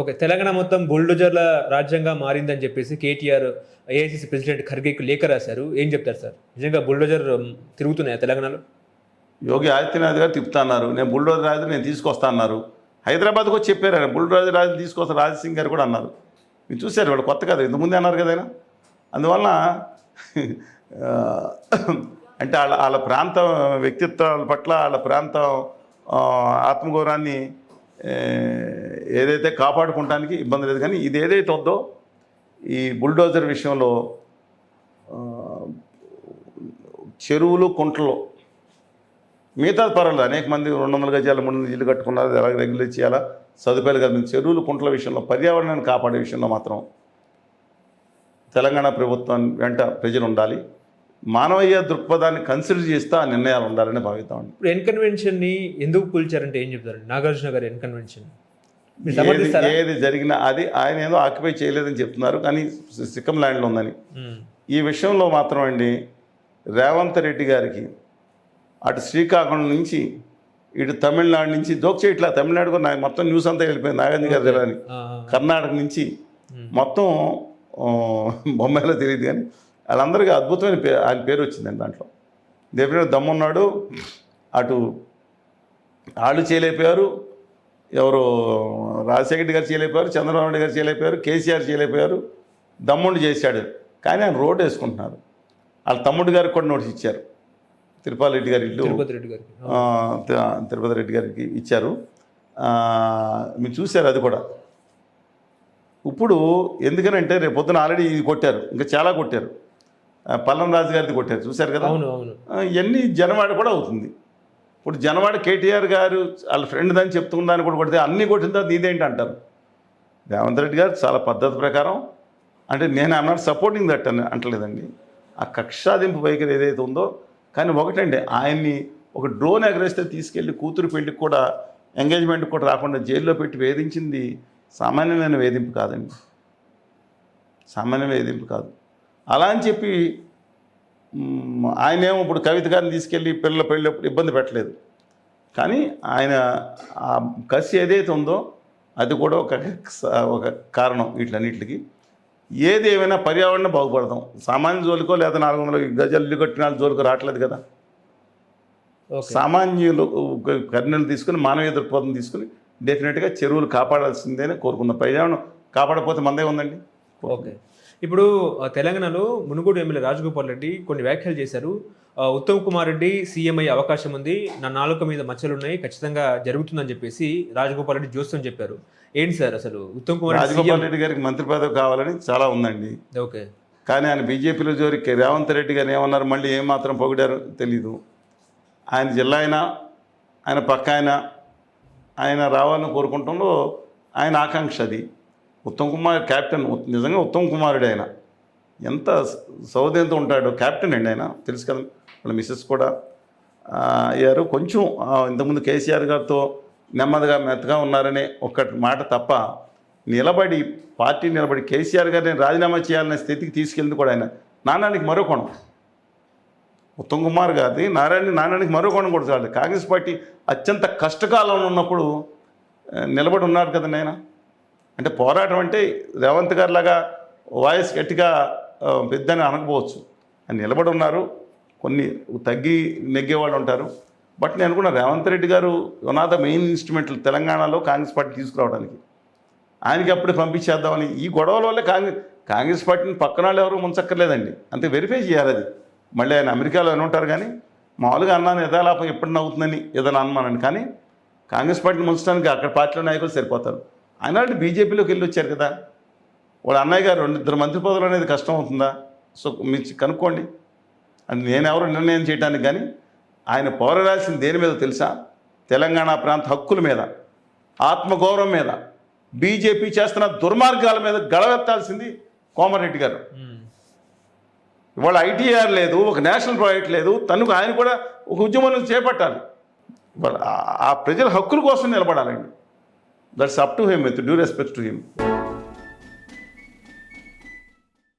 Okay Telangana మొత్తం బుల్డోజర్ల రాజ్యంగా మారిందని చెప్పేసి కేటీఆర్ ఏఐసిసి ప్రెసిడెంట్ ఖర్గేకి లేఖ రాశారు. ఏం చెప్తారు సార్? నిజంగా బుల్డోజర్ తిరుగుతున్నాయా తెలంగాణలో? యోగి ఆదిత్యనాథ్ గారు తిప్పుతున్నారు నేను బుల్డోజర్ రాజు నేను తీసుకొస్తా అన్నారు. హైదరాబాద్కి వచ్చి చెప్పారు ఆయన. బుల్డోజర్ రాజు తీసుకొస్తా రాజసింగ్ గారు కూడా అన్నారు. మీరు చూశారు వాళ్ళు కొత్త కదా ఇంతకుముందే అన్నారు కదా ఆయన. అందువలన అంటే వాళ్ళ వాళ్ళ ప్రాంతం వ్యక్తిత్వాల పట్ల వాళ్ళ ప్రాంతం ఆత్మగౌరవాన్ని ఏదైతే కాపాడుకోవడానికి ఇబ్బంది లేదు కానీ ఇది ఏదైతే ఉందో ఈ బుల్డోజర్ విషయంలో చెరువులు కుంటలు మిగతా పర్వాలేదు. అనేక మంది రెండు వందల గజాలు మూడు వందల ఇల్లు కట్టుకున్నారు అది ఎలా రెగ్యులేట్ చేయాలా? సదుపాయాలు కల్పించి చెరువులు కుంటల విషయంలో పర్యావరణాన్ని కాపాడే విషయంలో మాత్రం తెలంగాణ ప్రభుత్వం వెంట ప్రజలు ఉండాలి. మానవీయ దృక్పథాన్ని కన్సిడర్ చేస్తూ ఆ నిర్ణయాలు ఉండాలని భావిస్తామండి ఇప్పుడు ఎన్ కన్వెన్షన్ని ఎందుకు కూల్చారంటే ఏం చెప్తారు? నాగార్జున గారు ఎన్ కన్వెన్షన్? మీరు ఏది జరిగినా అది ఆయన ఏదో ఆక్యుపై చేయలేదని చెప్తున్నారు కానీ సిక్కం ల్యాండ్లో ఉందని. ఈ విషయంలో మాత్రం అండి రేవంత్ రెడ్డి గారికి అటు శ్రీకాకుళం నుంచి ఇటు తమిళనాడు నుంచి జోక్ చేయట్లా తమిళనాడు కూడా నాకు మొత్తం న్యూస్ అంతా వెళ్ళిపోయింది నాగార్జున గారి ఆ, కర్ణాటక నుంచి మొత్తం బొమ్మాయిలో తెలియదు కానీ వాళ్ళందరికీ అద్భుతమైన పేరు ఆయన పేరు వచ్చిందండి దాంట్లో. దేవినేడు దమ్మున్నాడు అటు వాళ్ళు చేయలేకపోయారు ఎవరు రాజశేఖర రెడ్డి గారు చేయలేకపోయారు చంద్రబాబు నాయుడు గారు చేయలేకపోయారు కేసీఆర్ చేయలేకపోయారు దమ్ముండి చేశాడు. కానీ ఆయన రోడ్డు వేసుకుంటున్నారు. వాళ్ళ తమ్ముడు గారికి కూడా నోటీస్ ఇచ్చారు. తిరుపతి రెడ్డి గారి ఇల్లు. తిరుపతి రెడ్డి గారికి ఇచ్చారు. మీరు చూశారు అది కూడా. ఇప్పుడు ఎందుకనంటే రేపు పొద్దున ఆల్రెడీ ఇది కొట్టారు. ఇంకా చాలా కొట్టారు. పల్లం రాజు గారిది కొట్టారు. చూశారు కదా? అవును అవును. ఇవన్నీ జనవాడ కూడా అవుతుంది. ఇప్పుడు జనవాడ కేటీఆర్ గారు వాళ్ళ ఫ్రెండ్దని చెప్తుందని కూడా కొడితే అన్నీ కొట్టిన తర్వాత ఇదేంటి అంటారు? రేవంత్ రెడ్డి గారు చాలా పద్ధతి ప్రకారం అంటే నేను అన్నాడు సపోర్టింగ్ దట్ అని అంటలేదండి. ఆ కక్షాదింపు వైఖరి ఏదైతే ఉందో కానీ ఒకటండి ఆయన్ని ఒక డ్రోన్ ఎగరేస్తే తీసుకెళ్ళి కూతురు పెళ్ళికి కూడా ఎంగేజ్మెంట్ కూడా రాకుండా జైల్లో పెట్టి వేధించింది సామాన్యమైన వేధింపు కాదండి. సామాన్య వేధింపు కాదు. అలా అని చెప్పి మ్, ఆయనేమో ఇప్పుడు కవిత గారిని తీసుకెళ్ళి పిల్లల పెళ్ళప్పుడు ఇబ్బంది పెట్టలేదు. కానీ ఆయన ఆ కసి ఏదైతే ఉందో అది కూడా ఒక ఒక కారణం వీటిలన్నిటికి. ఏది ఏమైనా పర్యావరణం బాగుపడతాం. సామాన్య జోలికో లేదా నాలుగు వందల గజాలు ఇల్లు కట్టిన జోలికో రావట్లేదు కదా. సామాన్యులు కర్ణలు తీసుకుని మానవీయ దృక్పథం తీసుకుని డెఫినెట్గా చెరువులు కాపాడాల్సిందేనే కోరుకుందాం. పర్యావరణం కాపాడకపోతే మందే ఉందండి ఓకే. ఇప్పుడు తెలంగాణలో మునుగోడు ఎమ్మెల్యే రాజగోపాల్ రెడ్డి కొన్ని వ్యాఖ్యలు చేశారు. ఉత్తమ్ కుమార్ రెడ్డి సీఎం అయ్యే అవకాశం ఉంది. నా నాలుక మీద మచ్చలు ఉన్నాయి. ఖచ్చితంగా జరుగుతుందని చెప్పేసి రాజగోపాల్ రెడ్డి జోస్యం చెప్పారు. ఏంటి సార్ అసలు? ఉత్తమ్ కుమార్ రాజగోపాల్ రెడ్డి గారికి మంత్రి పదవి కావాలని చాలా ఉందండి. ఓకే. కానీ ఆయన బీజేపీలో జోరికి రేవంత్ రెడ్డి గారు ఏమన్నారు? మళ్ళీ ఏం మాత్రం పొగిడారు తెలీదు. ఆయన జిల్లా అయినా ఆయన పక్క ఆయన ఆయన రావాలని కోరుకుంటంలో ఆయన ఆకాంక్ష అది. ఉత్తమ్ కుమార్ క్యాప్టెన్ నిజంగా ఉత్తమ్ కుమారుడు ఆయన. ఎంత సౌదయంతో ఉంటాడు కెప్టెన్ అండి ఆయన తెలుసు కదా. వాళ్ళ మిస్సెస్ కూడా అయ్యారు. కొంచెం ఇంతకుముందు కేసీఆర్ గారితో నెమ్మదిగా మెత్తగా ఉన్నారనే ఒక్కటి మాట తప్ప నిలబడి పార్టీ నిలబడి కేసీఆర్ గారిని రాజీనామా చేయాలనే స్థితికి తీసుకెళ్ళింది కూడా ఆయన. నాణానికి మరో కోణం. ఉత్తమ్ కుమార్ గారిది నారాయణ నాణానికి మరో కోణం కూడా కాంగ్రెస్ పార్టీ అత్యంత కష్టకాలంలో ఉన్నప్పుడు నిలబడి ఉన్నారు కదండి ఆయన. అంటే పోరాటం అంటే రేవంత్ గారు లాగా వాయిస్ గట్టిగా పెద్దని అనకపోవచ్చు. అని నిలబడి ఉన్నారు. కొన్ని తగ్గి నెగ్గేవాళ్ళు ఉంటారు. బట్ నేను అనుకున్నా రేవంత్ రెడ్డి గారు వన్ ఆఫ్ ద మెయిన్ ఇన్స్ట్రుమెంట్లు తెలంగాణలో కాంగ్రెస్ పార్టీ తీసుకురావడానికి. ఆయనకి అప్పుడే పంపించేద్దామని ఈ గొడవల వల్లే కాంగ్రెస్ కాంగ్రెస్ పార్టీని పక్కన వాళ్ళు ఎవరు ముంచక్కర్లేదండి. అంతే వెరిఫై చేయాలి అది. మళ్ళీ ఆయన అమెరికాలో అని ఉంటారు కానీ మామూలుగా అన్నాను యథాలాపం ఎప్పుడు అవుతుందని ఏదైనా అనుమానండి కానీ కాంగ్రెస్ పార్టీని ముంచడానికి అక్కడ పార్టీలో నాయకులు సరిపోతారు. ఆయన బీజేపీలోకి వెళ్ళి వచ్చారు కదా. వాళ్ళ అన్నయ్య గారు రెండు ఇద్దరు మంత్రి పదవులు అనేది కష్టం అవుతుందా? సో మీరు కనుక్కోండి. నేను ఎవరు నిర్ణయం చేయడానికి కానీ ఆయన పోరాడాల్సింది దేని మీద తెలుసా? తెలంగాణ ప్రాంత హక్కుల మీద ఆత్మగౌరవం మీద బీజేపీ చేస్తున్న దుర్మార్గాల మీద గడవెత్తాల్సింది కోమరెడ్డి గారు. ఇవాళ ఐటీఆర్ లేదు ఒక నేషనల్ ప్రాజెక్ట్ లేదు తనకు ఆయన కూడా ఒక ఉద్యమం చేపట్టాలి. ఆ ప్రజల హక్కుల కోసం నిలబడాలండి. That's up to him with due respect to him.